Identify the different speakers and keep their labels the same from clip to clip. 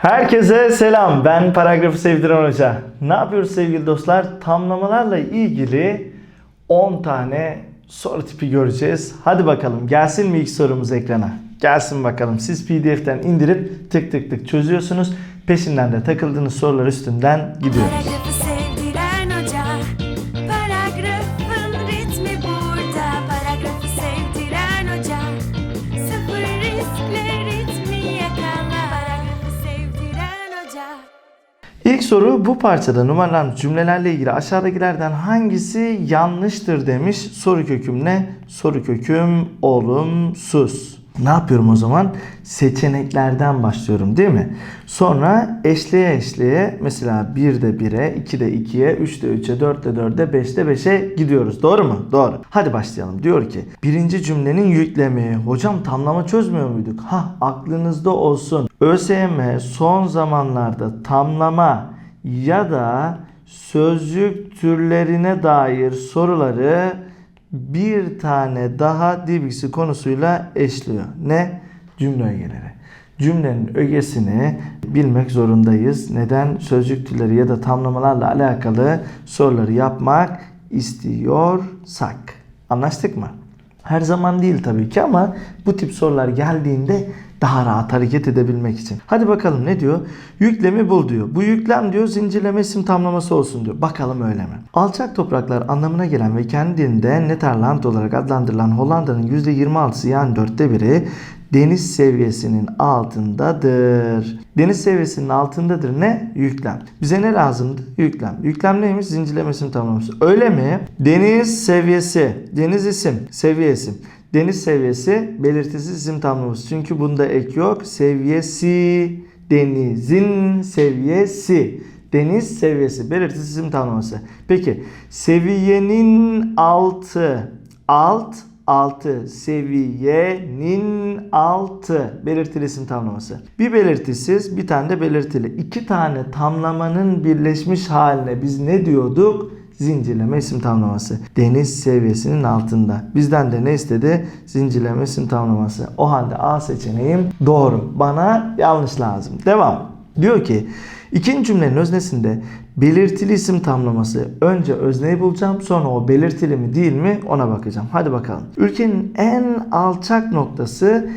Speaker 1: Herkese selam. Ben paragrafı sevdiren hoca. Ne yapıyoruz sevgili dostlar? Tamlamalarla ilgili 10 tane soru tipi göreceğiz. Hadi bakalım gelsin mi ilk sorumuz ekrana? Gelsin bakalım. Siz PDF'den indirip tık tık tık çözüyorsunuz. Peşinden de takıldığınız sorular üstünden gidiyoruz. Soru bu parçada numaralan cümlelerle ilgili aşağıdakilerden hangisi yanlıştır demiş. Soru köküm ne? Soru köküm olumsuz. Ne yapıyorum o zaman? Seçeneklerden başlıyorum değil mi? Sonra eşleye eşleye mesela 1'de 1'e, 2'de 2'ye, 3'de 3'e, 4'de 4'e, 5'te 5'e gidiyoruz. Doğru mu? Doğru. Hadi başlayalım. Diyor ki birinci cümlenin yüklemi. Hocam tamlama çözmüyor muyduk? Ha aklınızda olsun. ÖSYM son zamanlarda tamlama ya da sözcük türlerine dair soruları bir tane daha dibiksi konusuyla eşliyor. Ne? Cümle ögeleri. Cümlenin ögesini bilmek zorundayız. Neden? Sözcük türleri ya da tamlamalarla alakalı soruları yapmak istiyorsak. Anlaştık mı? Her zaman değil tabii ki ama bu tip sorular geldiğinde daha rahat hareket edebilmek için. Hadi bakalım ne diyor? Yüklemi bul diyor. Bu yüklem diyor zincirleme isim tamlaması olsun diyor. Bakalım öyle mi? Alçak topraklar anlamına gelen ve kendi dilinde Netherland olarak adlandırılan Hollanda'nın %26'sı yani dörtte biri deniz seviyesinin altındadır. Deniz seviyesinin altındadır ne? Yüklem. Bize ne lazımdı? Yüklem. Yüklem neymiş? Zincirleme isim tamlaması. Öyle mi? Deniz seviyesi. Deniz isim. Seviye. Deniz seviyesi belirtisiz isim tamlaması. Çünkü bunda ek yok. Seviyesi. Denizin seviyesi. Deniz seviyesi belirtisiz isim tamlaması. Peki seviyenin altı. Alt 6 seviyenin altı belirtili isim tamlaması. Bir belirtisiz bir tane de belirtili. İki tane tamlamanın birleşmiş haline biz ne diyorduk? Zincirleme isim tamlaması. Deniz seviyesinin altında. Bizden de ne istedi? Zincirleme isim tamlaması. O halde A seçeneğim doğru. Bana yanlış lazım. Devam. Diyor ki ikinci cümlenin öznesinde belirtili isim tamlaması. Önce özneyi bulacağım sonra o belirtili mi değil mi ona bakacağım. Hadi bakalım. Ülkenin en alçak noktası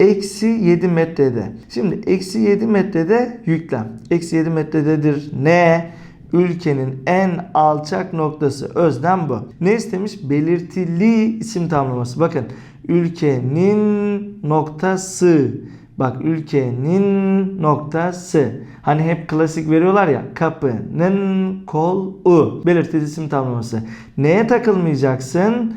Speaker 1: eksi 7 metrede. Şimdi eksi 7 metrede yüklem. Eksi 7 metrededir ne? Ülkenin en alçak noktası. Özlem bu. Ne istemiş? Belirtili isim tamlaması. Bakın ülkenin noktası. Bak ülkenin noktası. Hani hep klasik veriyorlar ya kapının kolu. Belirtili isim tamlaması. Neye takılmayacaksın?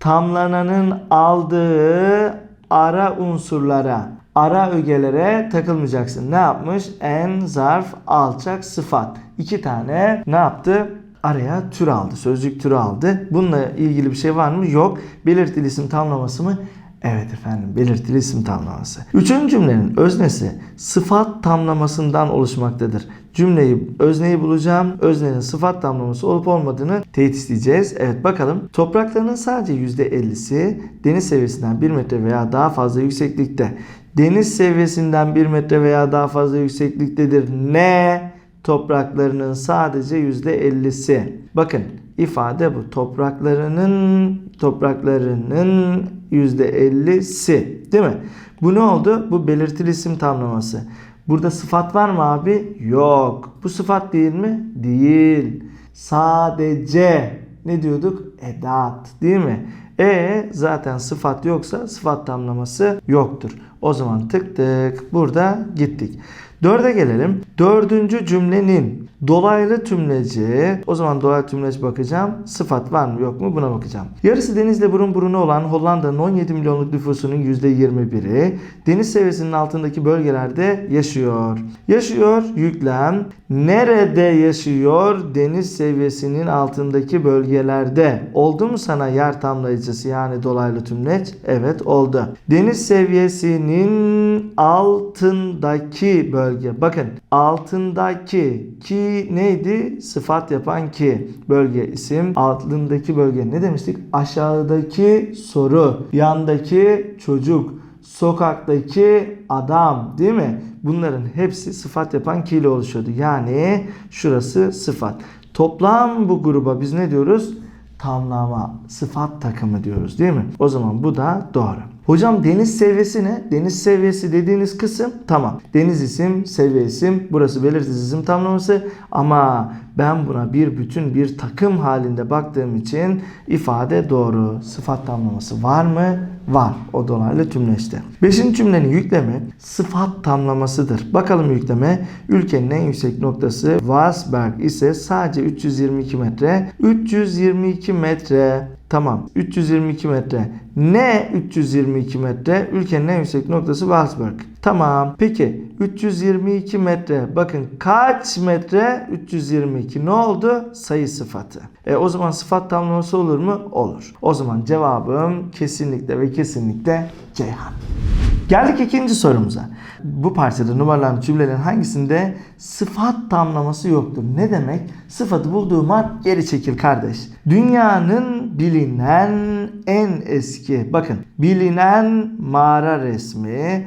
Speaker 1: Tamlananın aldığı ara unsurlara, ara ögelere takılmayacaksın. Ne yapmış? En, zarf, alçak, sıfat. İki tane ne yaptı? Araya tür aldı. Sözcük türü aldı. Bununla ilgili bir şey var mı? Yok. Belirtili isim tamlaması mı? Evet efendim belirtili isim tamlaması. Üçüncü cümlenin öznesi sıfat tamlamasından oluşmaktadır. Cümleyi, özneyi bulacağım. Öznenin sıfat tamlaması olup olmadığını teyit isteyeceğiz. Evet bakalım. Topraklarının sadece %50'si deniz seviyesinden 1 metre veya daha fazla yükseklikte. Deniz seviyesinden 1 metre veya daha fazla yüksekliktedir. Ne? Topraklarının sadece %50'si. Bakın ifade bu. Topraklarının topraklarının %50'si. Değil mi? Bu ne oldu? Bu belirtili isim tamlaması. Burada sıfat var mı abi? Yok. Bu sıfat değil mi? Değil. Sadece ne diyorduk? Edat. Değil mi? E zaten sıfat yoksa sıfat tamlaması yoktur. O zaman tık tık burada gittik. Dörde gelelim. Dördüncü cümlenin dolaylı tümleci. O zaman dolaylı tümleci bakacağım. Sıfat var mı yok mu buna bakacağım. Yarısı denizle burun buruna olan Hollanda'nın 17 milyonluk nüfusunun %21'i deniz seviyesinin altındaki bölgelerde yaşıyor. Yaşıyor yüklem. Nerede yaşıyor? Deniz seviyesinin altındaki bölgelerde. Oldu mu sana yer tamlayıcısı yani dolaylı tümleç? Evet oldu. Deniz seviyesinin altındaki bölge. Bakın altındaki ki neydi? Sıfat yapan ki bölge isim. Altındaki bölge ne demiştik? Aşağıdaki soru. Yandaki çocuk. Sokaktaki adam değil mi? bunların hepsi sıfat yapan ki ile oluşuyordu. Yani şurası sıfat. Toplam bu gruba biz ne diyoruz? Tamlama, sıfat takımı diyoruz değil mi? O zaman bu da doğru. Hocam deniz seviyesi ne? Deniz seviyesi dediğiniz kısım tamam. Deniz isim, seviye isim, burası belirsiz isim tamlaması ama ben buna bir bütün bir takım halinde baktığım için ifade doğru. Sıfat tamlaması var mı? Var. O dolaylı tümleşti. Beşinci cümlenin yüklemi sıfat tamlamasıdır. Bakalım yükleme. Ülkenin en yüksek noktası Wasberg ise sadece 322 metre. 322 metre Tamam 322 metre. Ne 322 metre? Ülkenin en yüksek noktası Wasberg. Tamam. Peki 322 metre. Bakın kaç metre? 322. Ne oldu? Sayı sıfatı. E o zaman sıfat tamlaması olur mu? Olur. O zaman cevabım kesinlikle ve kesinlikle Ceyhan. Geldik ikinci sorumuza. Bu parçada numaralan cümlelerin hangisinde sıfat tamlaması yoktur? Ne demek? Sıfatı bulduğum an geri çekil kardeş. Dünyanın bilinen en eski, bakın bilinen mağara resmi,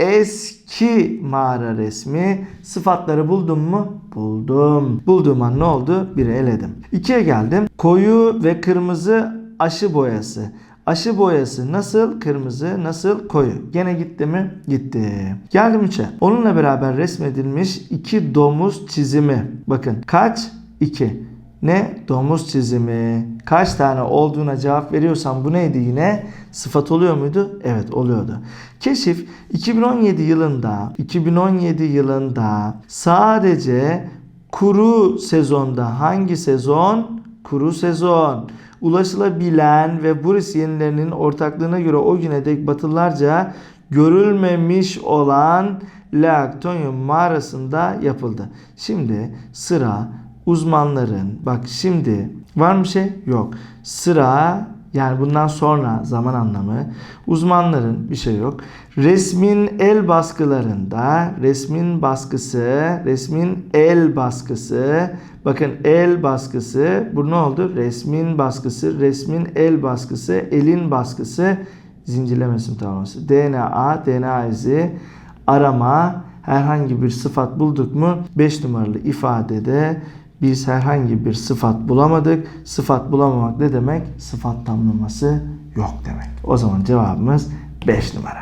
Speaker 1: eski mağara resmi sıfatları buldum mu? Buldum. Bulduğum an ne oldu? Biri eledim. İkiye geldim. Koyu ve kırmızı aşı boyası. Aşı boyası nasıl? Kırmızı nasıl? Koyu. Gene gitti mi? Gitti. Geldim 3'e. Onunla beraber resmedilmiş iki domuz çizimi. Bakın kaç? 2. Ne? Domuz çizimi. Kaç tane olduğuna cevap veriyorsam bu neydi yine? Sıfat oluyor muydu? Evet oluyordu. Keşif 2017 yılında 2017 yılında sadece kuru sezonda hangi sezon? Kuru sezon ulaşılabilen ve Buris yenilerinin ortaklığına göre o güne dek Batılılarca görülmemiş olan Laktonyum mağarasında yapıldı. Şimdi sıra uzmanların bak şimdi var mı şey? Yok. Sıra yani bundan sonra zaman anlamı uzmanların bir şey yok. Resmin el baskılarında resmin baskısı, resmin el baskısı bakın el baskısı bu ne oldu? Resmin baskısı, resmin el baskısı, elin baskısı zincirlemesin tamlaması. DNA, DNA izi arama herhangi bir sıfat bulduk mu 5 numaralı ifadede biz herhangi bir sıfat bulamadık. Sıfat bulamamak ne demek? Sıfat tamlaması yok demek. O zaman cevabımız 5 numara.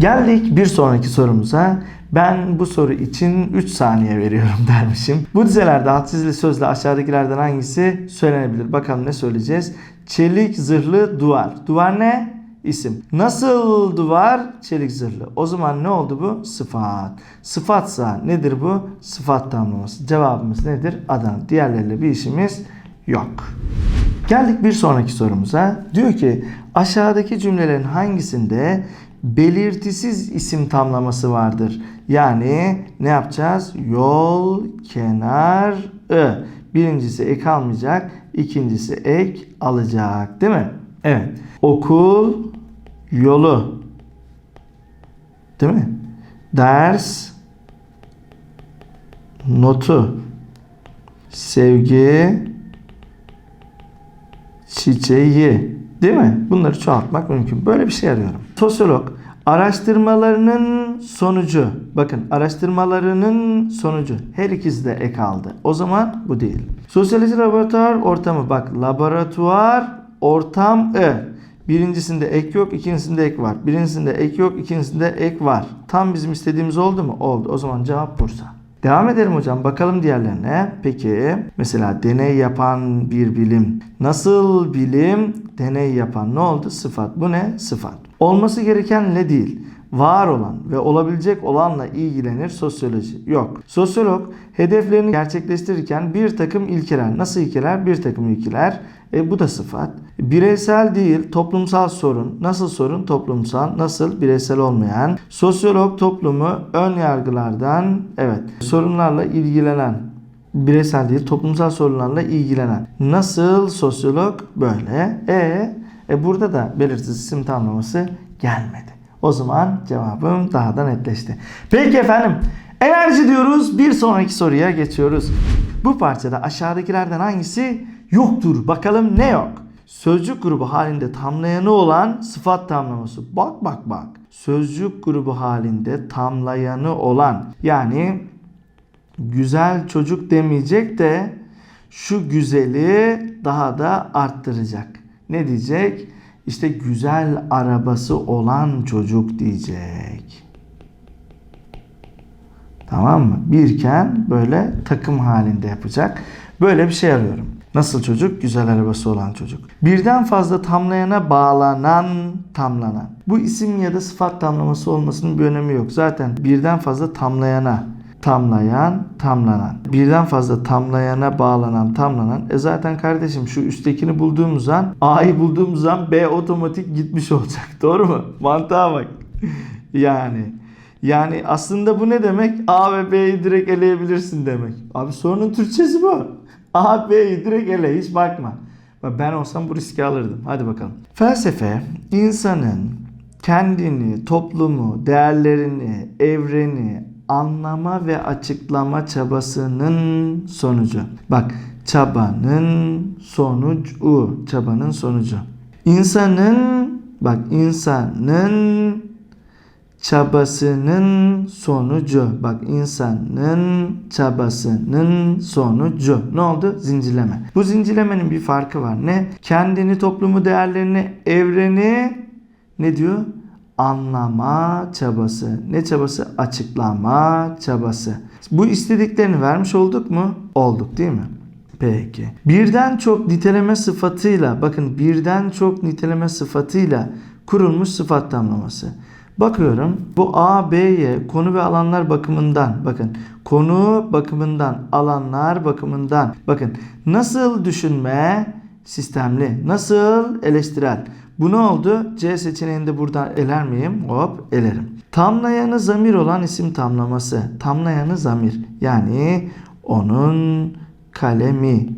Speaker 1: Geldik bir sonraki sorumuza. Ben bu soru için 3 saniye veriyorum dermişim. Bu dizelerde çizili sözle aşağıdakilerden hangisi söylenebilir? Bakalım ne söyleyeceğiz? Çelik zırhlı duvar. Duvar ne? İsim. Nasıl duvar? Çelik zırhlı. O zaman ne oldu bu? Sıfat. Sıfatsa nedir bu? Sıfat tamlaması. Cevabımız nedir? Adana. Diğerleriyle bir işimiz yok. Geldik bir sonraki sorumuza. Diyor ki aşağıdaki cümlelerin hangisinde belirtisiz isim tamlaması vardır? Yani ne yapacağız? Yol kenarı. Birincisi ek almayacak, ikincisi ek alacak. Değil mi? Evet. Okul yolu. Değil mi? Ders notu. Sevgi çiçeği. Değil mi? Bunları çoğaltmak mümkün. Böyle bir şey arıyorum. Sosyolog araştırmalarının sonucu. Bakın araştırmalarının sonucu. Her ikisi de ek aldı. O zaman bu değil. Sosyoloji laboratuvar ortamı. Bak laboratuvar ortam ı. Birincisinde ek yok, ikincisinde ek var. Birincisinde ek yok, ikincisinde ek var. Tam bizim istediğimiz oldu mu? Oldu. O zaman cevap Bursa. Devam edelim hocam. Bakalım diğerlerine. Peki mesela deney yapan bir bilim. Nasıl bilim? Deney yapan. Ne oldu? Sıfat. Bu ne? Sıfat. Olması gerekenle değil. Var olan ve olabilecek olanla ilgilenir sosyoloji. Yok. Sosyolog hedeflerini gerçekleştirirken bir takım ilkeler. Nasıl ilkeler? Bir takım ilkeler. E, bu da sıfat. Bireysel değil, toplumsal sorun. Nasıl sorun? Toplumsal. Nasıl? Bireysel olmayan. Sosyolog toplumu ön yargılardan, evet, sorunlarla ilgilenen. Bireysel değil, toplumsal sorunlarla ilgilenen. Nasıl sosyolog? Böyle. E, e burada da belirsiz isim tamlaması gelmedi. O zaman cevabım daha da netleşti. Peki efendim. Enerji diyoruz. Bir sonraki soruya geçiyoruz. Bu parçada aşağıdakilerden hangisi yoktur? Bakalım ne yok? Sözcük grubu halinde tamlayanı olan sıfat tamlaması. Bak bak bak. Sözcük grubu halinde tamlayanı olan yani güzel çocuk demeyecek de şu güzeli daha da arttıracak. Ne diyecek? İşte güzel arabası olan çocuk diyecek. Tamam mı? Birken böyle takım halinde yapacak. Böyle bir şey arıyorum. Nasıl çocuk? Güzel arabası olan çocuk. Birden fazla tamlayana bağlanan, tamlanan. Bu isim ya da sıfat tamlaması olmasının bir önemi yok. Zaten birden fazla tamlayana, tamlayan, tamlanan. Birden fazla tamlayana bağlanan, tamlanan. E zaten kardeşim şu üsttekini bulduğumuz an, A'yı bulduğumuz an B otomatik gitmiş olacak. Doğru mu? Mantığa bak. yani yani aslında bu ne demek? A ve B'yi direkt eleyebilirsin demek. Abi sorunun Türkçesi bu. A, B'yi direkt ele hiç bakma. Bak Ben olsam bu riski alırdım. Hadi bakalım. Felsefe insanın kendini, toplumu, değerlerini, evreni anlama ve açıklama çabasının sonucu. Bak çabanın sonucu, çabanın sonucu. İnsanın bak insanın çabasının sonucu. Bak insanın çabasının sonucu. Ne oldu? Zincirleme. Bu zincirlemenin bir farkı var. Ne? Kendini, toplumu, değerlerini, evreni ne diyor? Anlama çabası. Ne çabası? Açıklama çabası. Bu istediklerini vermiş olduk mu? Olduk değil mi? Peki. Birden çok niteleme sıfatıyla bakın birden çok niteleme sıfatıyla kurulmuş sıfat tamlaması. Bakıyorum bu A, B'ye konu ve alanlar bakımından bakın konu bakımından alanlar bakımından bakın nasıl düşünme sistemli nasıl eleştirel bu ne oldu? C seçeneğinde buradan eler miyim? Hop elerim. Tamlayanı zamir olan isim tamlaması. Tamlayanı zamir. Yani onun kalemi.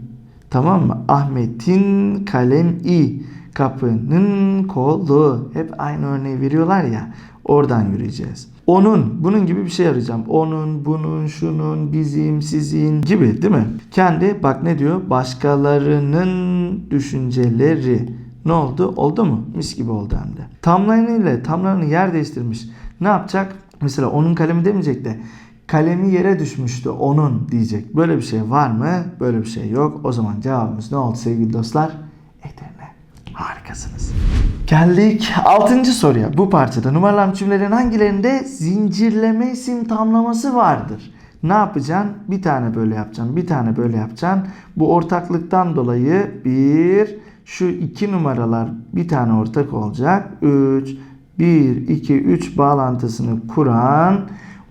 Speaker 1: Tamam mı? Ahmet'in kalemi. Kapının kolu. Hep aynı örneği veriyorlar ya. Oradan yürüyeceğiz. Onun, bunun gibi bir şey arayacağım. Onun, bunun, şunun, bizim, sizin gibi değil mi? Kendi bak ne diyor? Başkalarının düşünceleri. Ne oldu? Oldu mu? Mis gibi oldu hem de. Tamlayanı ile tamlayanı yer değiştirmiş. Ne yapacak? Mesela onun kalemi demeyecek de kalemi yere düşmüştü onun diyecek. Böyle bir şey var mı? Böyle bir şey yok. O zaman cevabımız ne oldu sevgili dostlar? Edirne. Harikasınız. Geldik 6. soruya. Bu parçada numaralan cümlelerin hangilerinde zincirleme isim tamlaması vardır? Ne yapacaksın? Bir tane böyle yapacaksın. Bir tane böyle yapacaksın. Bu ortaklıktan dolayı bir şu iki numaralar bir tane ortak olacak. 3 1 2 3 bağlantısını kuran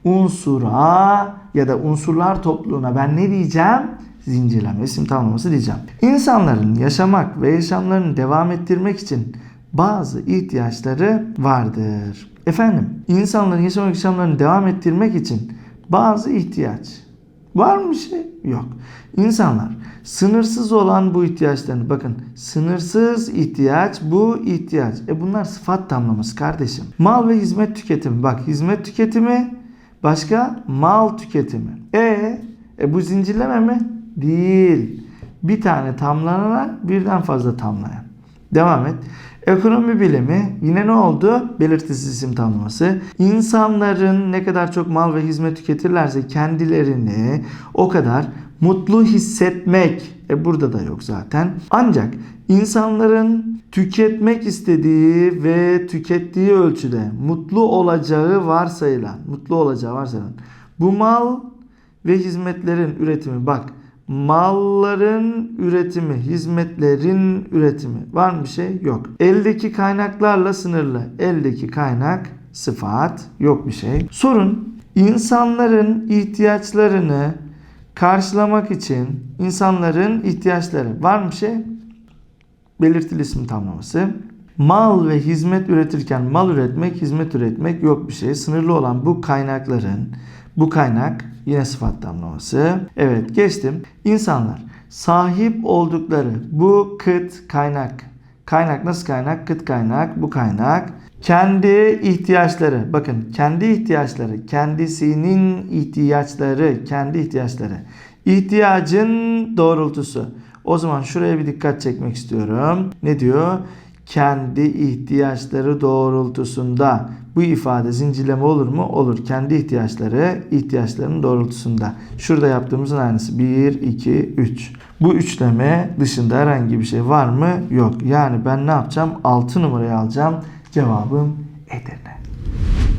Speaker 1: unsura ya da unsurlar topluluğuna ben ne diyeceğim? Zincirleme isim tamlaması diyeceğim. İnsanların yaşamak ve yaşamlarını devam ettirmek için bazı ihtiyaçları vardır. Efendim, insanların yaşamak yaşamlarını devam ettirmek için bazı ihtiyaç var mı şey? Yok. İnsanlar sınırsız olan bu ihtiyaçlarını bakın sınırsız ihtiyaç bu ihtiyaç. E bunlar sıfat tamlaması kardeşim. Mal ve hizmet tüketimi. Bak hizmet tüketimi başka mal tüketimi. E, e bu zincirleme mi? Değil. Bir tane tamlanan birden fazla tamlayan. Devam et. Ekonomi bilimi yine ne oldu? Belirtisiz isim tamlaması. İnsanların ne kadar çok mal ve hizmet tüketirlerse kendilerini o kadar mutlu hissetmek. E burada da yok zaten. Ancak insanların tüketmek istediği ve tükettiği ölçüde mutlu olacağı varsayılan, mutlu olacağı varsayılan bu mal ve hizmetlerin üretimi bak malların üretimi, hizmetlerin üretimi. Var mı bir şey? Yok. Eldeki kaynaklarla sınırlı. Eldeki kaynak sıfat. Yok bir şey. Sorun insanların ihtiyaçlarını karşılamak için insanların ihtiyaçları. Var mı şey? Belirtili isim tamlaması. Mal ve hizmet üretirken mal üretmek, hizmet üretmek yok bir şey. Sınırlı olan bu kaynakların, bu kaynak yine sıfat tamlaması. Evet geçtim. İnsanlar sahip oldukları bu kıt kaynak. Kaynak nasıl kaynak? Kıt kaynak. Bu kaynak. Kendi ihtiyaçları. Bakın kendi ihtiyaçları. Kendisinin ihtiyaçları. Kendi ihtiyaçları. İhtiyacın doğrultusu. O zaman şuraya bir dikkat çekmek istiyorum. Ne diyor? Kendi ihtiyaçları doğrultusunda. Bu ifade zincirleme olur mu? Olur. Kendi ihtiyaçları ihtiyaçlarının doğrultusunda. Şurada yaptığımızın aynısı. 1, 2, 3. Bu üçleme dışında herhangi bir şey var mı? Yok. Yani ben ne yapacağım? 6 numarayı alacağım. Cevabım Edirne.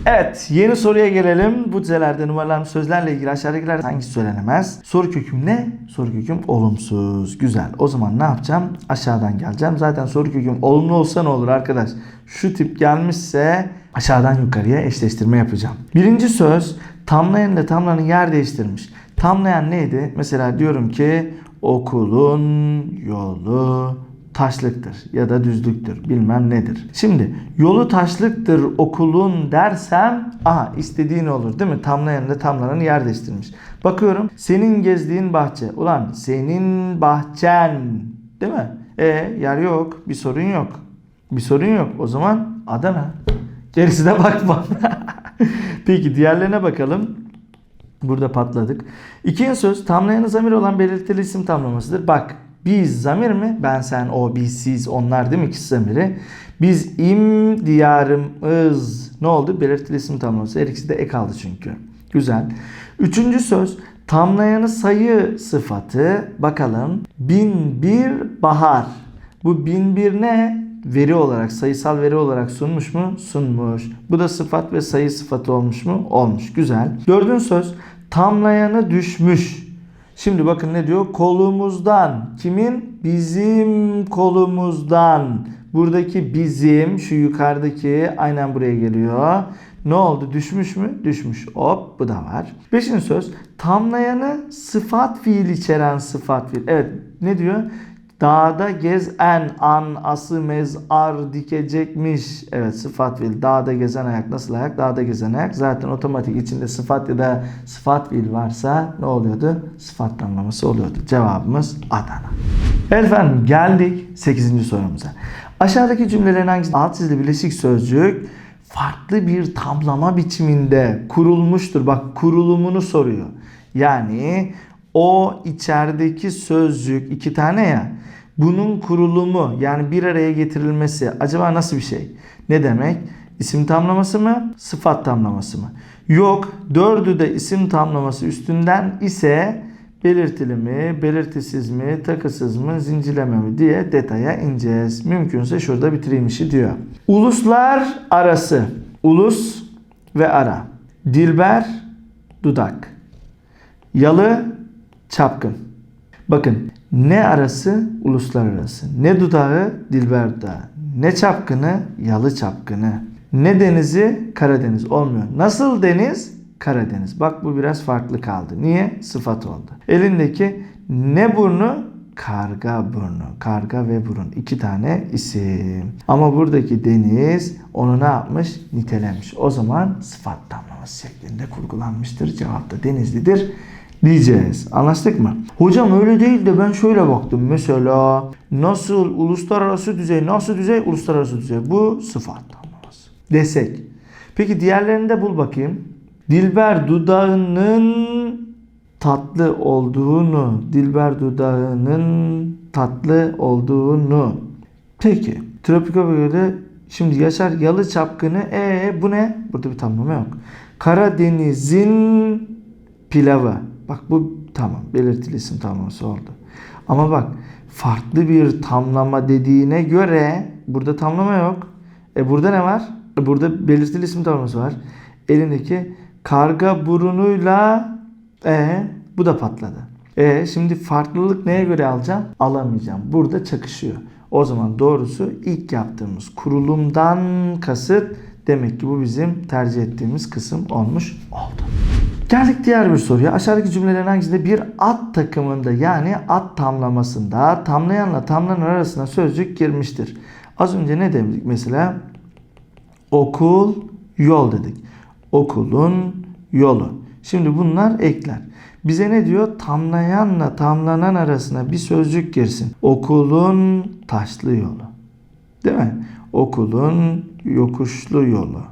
Speaker 1: Evet yeni soruya gelelim. Bu dizelerde numaralanmış sözlerle ilgili aşağıdakiler hangisi söylenemez? Soru köküm ne? Soru köküm olumsuz. Güzel. O zaman ne yapacağım? Aşağıdan geleceğim. Zaten soru köküm olumlu olsa ne olur arkadaş? Şu tip gelmişse aşağıdan yukarıya eşleştirme yapacağım. Birinci söz tamlayan ile tamlanın yer değiştirmiş. Tamlayan neydi? Mesela diyorum ki okulun yolu taşlıktır ya da düzlüktür bilmem nedir. Şimdi yolu taşlıktır okulun dersem aha istediğin olur değil mi? Tamlayan da tamlanan yer değiştirmiş. Bakıyorum senin gezdiğin bahçe. Ulan senin bahçen değil mi? E yer yok bir sorun yok. Bir sorun yok. O zaman Adana. Gerisine bakma. Peki diğerlerine bakalım. Burada patladık. İkinci söz tamlayanı zamir olan belirtili isim tamlamasıdır. Bak biz zamir mi? Ben, sen, o, biz, siz, onlar değil mi? İkisi zamiri. Biz im, diyarımız. Ne oldu? Belirtili isim tamlaması. Her ikisi de ek aldı çünkü. Güzel. Üçüncü söz tamlayanı sayı sıfatı. Bakalım. Bin bir bahar. Bu bin bir ne? Veri olarak, sayısal veri olarak sunmuş mu? Sunmuş. Bu da sıfat ve sayı sıfatı olmuş mu? Olmuş. Güzel. Dördüncü söz tamlayanı düşmüş. Şimdi bakın ne diyor? Kolumuzdan. Kimin? Bizim kolumuzdan. Buradaki bizim, şu yukarıdaki aynen buraya geliyor. Ne oldu? Düşmüş mü? Düşmüş. Hop bu da var. Beşinci söz. Tamlayanı sıfat fiil içeren sıfat fiil. Evet ne diyor? Dağda gezen an ası mezar dikecekmiş. Evet sıfat fiil. Dağda gezen ayak nasıl ayak? Dağda gezen ayak. Zaten otomatik içinde sıfat ya da sıfat fiil varsa ne oluyordu? Sıfat tamlaması oluyordu. Cevabımız Adana. Efendim geldik 8. sorumuza. Aşağıdaki cümlelerin hangisi alt çizili bileşik sözcük farklı bir tamlama biçiminde kurulmuştur? Bak kurulumunu soruyor. Yani o içerideki sözcük iki tane ya bunun kurulumu yani bir araya getirilmesi acaba nasıl bir şey? Ne demek? İsim tamlaması mı? Sıfat tamlaması mı? Yok. Dördü de isim tamlaması üstünden ise belirtili mi, belirtisiz mi, takısız mı, zincirleme mi diye detaya ineceğiz. Mümkünse şurada bitireyim işi diyor. Uluslar arası. Ulus ve ara. Dilber, dudak. Yalı, çapkın. Bakın ne arası uluslararası, ne dudağı dilber dudağı, ne çapkını yalı çapkını, ne denizi Karadeniz olmuyor. Nasıl deniz? Karadeniz. Bak bu biraz farklı kaldı. Niye? Sıfat oldu. Elindeki ne burnu? Karga burnu. Karga ve burun. iki tane isim. Ama buradaki deniz onu ne yapmış? Nitelemiş. O zaman sıfat tamlaması şeklinde kurgulanmıştır. Cevap da denizlidir diyeceğiz. Anlaştık mı? Hocam öyle değil de ben şöyle baktım. Mesela nasıl uluslararası düzey, nasıl düzey, uluslararası düzey. Bu sıfat tamlaması. Desek. Peki diğerlerini de bul bakayım. Dilber dudağının tatlı olduğunu, Dilber dudağının tatlı olduğunu. Peki. Tropika bölgede şimdi Yaşar Yalı Çapkını e bu ne? Burada bir tamlama yok. Karadeniz'in pilavı. Bak bu tamam belirtili isim tamlaması oldu. Ama bak farklı bir tamlama dediğine göre burada tamlama yok. E burada ne var? E burada belirtili isim tamlaması var. Elindeki karga burunuyla e bu da patladı. E şimdi farklılık neye göre alacağım? Alamayacağım. Burada çakışıyor. O zaman doğrusu ilk yaptığımız kurulumdan kasıt demek ki bu bizim tercih ettiğimiz kısım olmuş oldu. Geldik diğer bir soruya. Aşağıdaki cümlelerin hangisinde bir at takımında yani at tamlamasında tamlayanla tamlanan arasına sözcük girmiştir? Az önce ne dedik mesela? Okul, yol dedik. Okulun yolu. Şimdi bunlar ekler. Bize ne diyor? Tamlayanla tamlanan arasına bir sözcük girsin. Okulun taşlı yolu. Değil mi? Okulun yokuşlu yolu.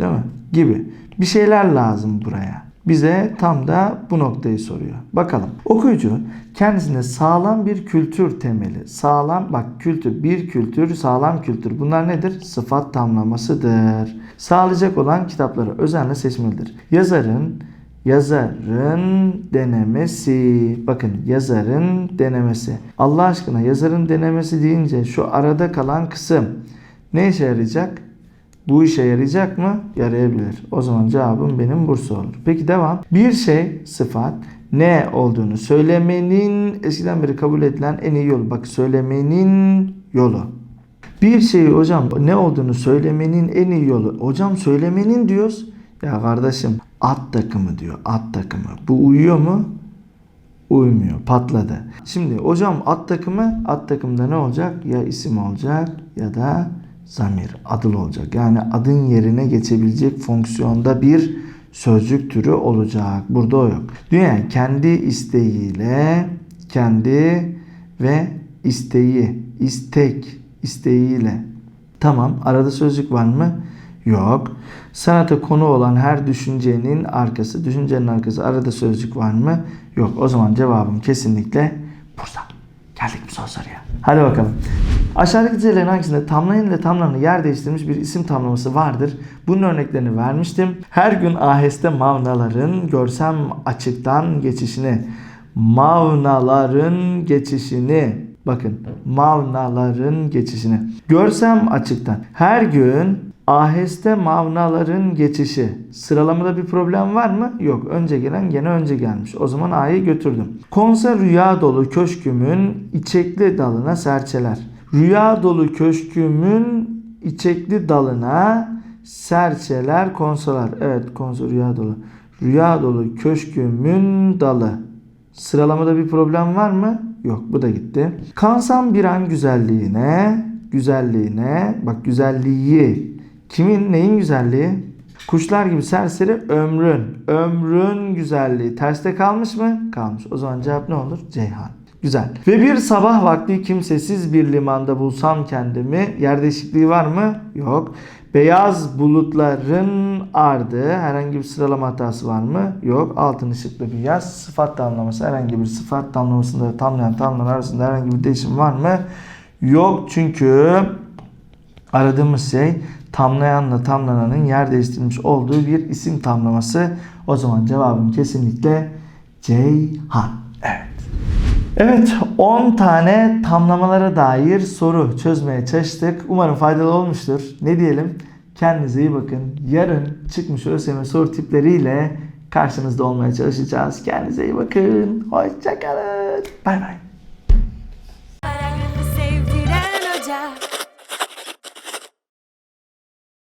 Speaker 1: Değil mi? Gibi. Bir şeyler lazım buraya. Bize tam da bu noktayı soruyor. Bakalım. Okuyucu kendisinde sağlam bir kültür temeli. Sağlam bak kültür bir kültür sağlam kültür. Bunlar nedir? Sıfat tamlamasıdır. Sağlayacak olan kitapları özenle seçmelidir. Yazarın yazarın denemesi. Bakın yazarın denemesi. Allah aşkına yazarın denemesi deyince şu arada kalan kısım ne işe yarayacak? Bu işe yarayacak mı? Yarayabilir. O zaman cevabım benim Bursa olur. Peki devam. Bir şey sıfat ne olduğunu söylemenin eskiden beri kabul edilen en iyi yolu. Bak söylemenin yolu. Bir şeyi hocam ne olduğunu söylemenin en iyi yolu. Hocam söylemenin diyoruz. Ya kardeşim at takımı diyor. At takımı. Bu uyuyor mu? Uymuyor. Patladı. Şimdi hocam at takımı at takımda ne olacak? Ya isim olacak ya da zamir adıl olacak. Yani adın yerine geçebilecek fonksiyonda bir sözcük türü olacak. Burada o yok. Dünya kendi isteğiyle kendi ve isteği, istek, isteğiyle. Tamam. Arada sözcük var mı? Yok. Sanata konu olan her düşüncenin arkası, düşüncenin arkası arada sözcük var mı? Yok. O zaman cevabım kesinlikle Bursa. Geldik mi son soruya? Hadi bakalım. Aşağıdaki cümlelerin hangisinde tamlayan ile tamlananı yer değiştirmiş bir isim tamlaması vardır? Bunun örneklerini vermiştim. Her gün aheste mavnaların görsem açıktan geçişini, mavnaların geçişini, bakın mavnaların geçişini. Görsem açıktan. Her gün aheste mavnaların geçişi. Sıralamada bir problem var mı? Yok. Önce gelen gene önce gelmiş. O zaman A'yı götürdüm. Konser rüya dolu köşkümün içekli dalına serçeler. Rüya dolu köşkümün içekli dalına serçeler konsolar. Evet konser rüya dolu. Rüya dolu köşkümün dalı. Sıralamada bir problem var mı? Yok bu da gitti. Kansam bir an güzelliğine, güzelliğine, bak güzelliği. Kimin neyin güzelliği? Kuşlar gibi serseri ömrün. Ömrün güzelliği. Terste kalmış mı? Kalmış. O zaman cevap ne olur? Ceyhan. Güzel. Ve bir sabah vakti kimsesiz bir limanda bulsam kendimi. Yer değişikliği var mı? Yok. Beyaz bulutların ardı. Herhangi bir sıralama hatası var mı? Yok. Altın ışıklı bir yaz. Sıfat tamlaması. Herhangi bir sıfat tamlamasında tamlayan tamlanan arasında herhangi bir değişim var mı? Yok. Çünkü aradığımız şey tamlayanla tamlananın yer değiştirilmiş olduğu bir isim tamlaması. O zaman cevabım kesinlikle Ceyhan. Evet. Evet 10 tane tamlamalara dair soru çözmeye çalıştık. Umarım faydalı olmuştur. Ne diyelim? Kendinize iyi bakın. Yarın çıkmış ÖSYM soru tipleriyle karşınızda olmaya çalışacağız. Kendinize iyi bakın. Hoşçakalın. Bay bay.